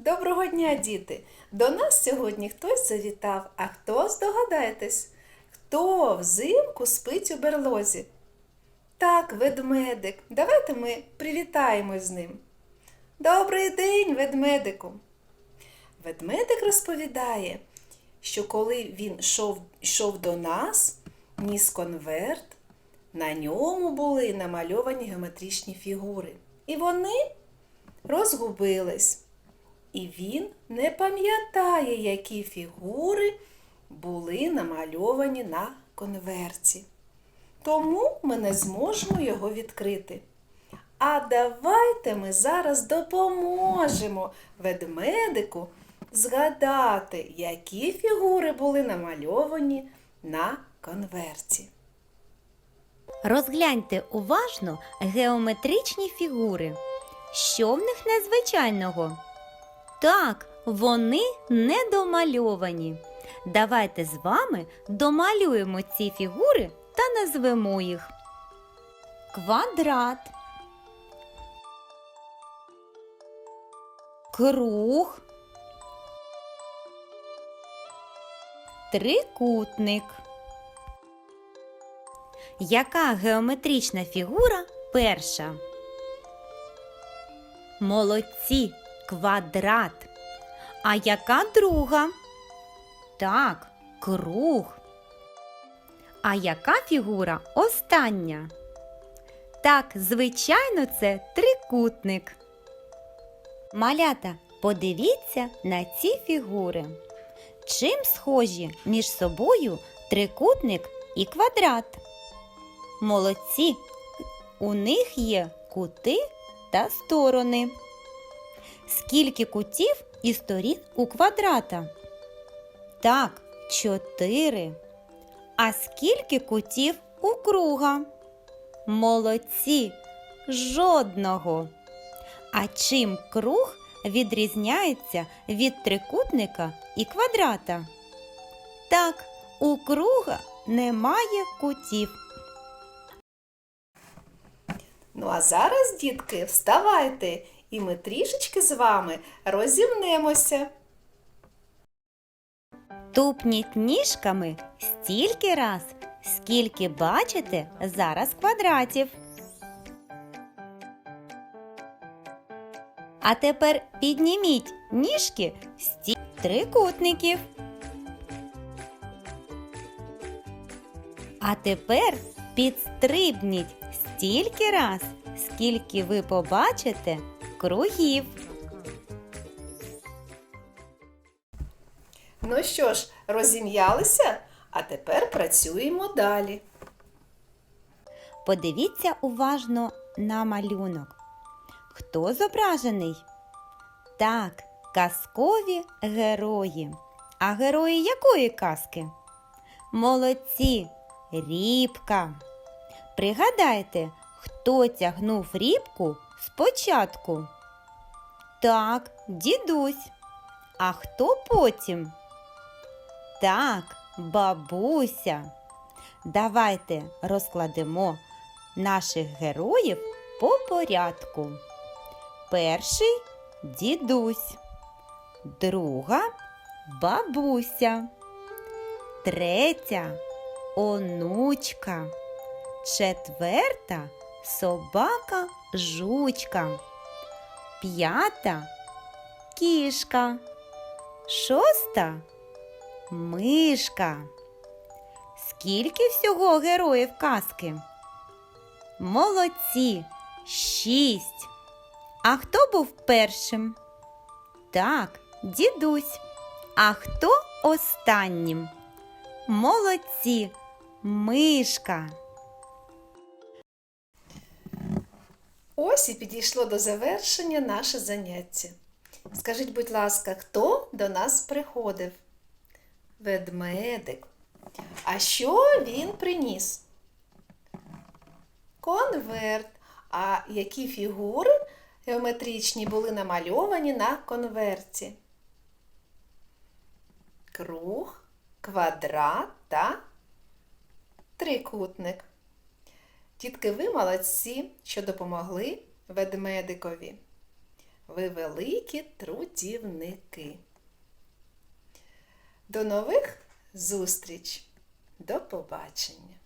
Доброго дня, діти! До нас сьогодні хтось завітав, а хто здогадаєтесь? Хто взимку спить у берлозі? Так, ведмедик. Давайте ми привітаємось з ним. Добрий день, ведмедику! Ведмедик розповідає, що коли він йшов, йшов до нас, ніс конверт, на ньому були намальовані геометричні фігури. І вони розгубились. І він не пам'ятає, які фігури були намальовані на конверті. Тому ми не зможемо його відкрити. А давайте ми зараз допоможемо ведмедику згадати, які фігури були намальовані на конверті. Розгляньте уважно геометричні фігури. Що в них незвичайного? Так, вони недомальовані. Давайте з вами домалюємо ці фігури та назвемо їх. Квадрат. Круг. Трикутник. Яка геометрична фігура перша? Молодці, квадрат. А яка друга? Так, круг. А яка фігура остання? Так, звичайно, це трикутник. Малята, подивіться на ці фігури. Чим схожі між собою трикутник і квадрат? Молодці! У них є кути та сторони. Скільки кутів і сторін у квадрата? Так, чотири. А скільки кутів у круга? Молодці! Жодного. А чим круг відрізняється від трикутника і квадрата? Так, у круга немає кутів. Ну а зараз, дітки, вставайте, і ми трішечки з вами розімнемося. Тупніть ніжками стільки раз, скільки бачите зараз квадратів. А тепер підніміть ніжки стіль трикутників. А тепер підстрибніть стільки раз, скільки ви побачите кругів. Ну що ж, розім'ялися, а тепер працюємо далі. Подивіться уважно на малюнок. Хто зображений? Так, казкові герої. А герої якої казки? Молодці, рібка. Пригадайте, хто тягнув рібку спочатку? Так, дідусь. А хто потім? Так, бабуся. Давайте розкладемо наших героїв по порядку. Перший дідусь, друга бабуся, третя онучка, четверта собака жучка, п'ята кішка, шоста мишка. Скільки всього героїв казки? Молодці! Шість. А хто був першим? Так, дідусь. А хто останнім? Молодці, мишка. Ось і підійшло до завершення наше заняття. Скажіть, будь ласка, хто до нас приходив? Ведмедик. А що він приніс? Конверт. А які фігури геометричні були намальовані на конверті? Круг, квадрат та трикутник. Тітки, ви молодці, що допомогли ведмедикові. Ви великі трудівники. До нових зустріч. До побачення.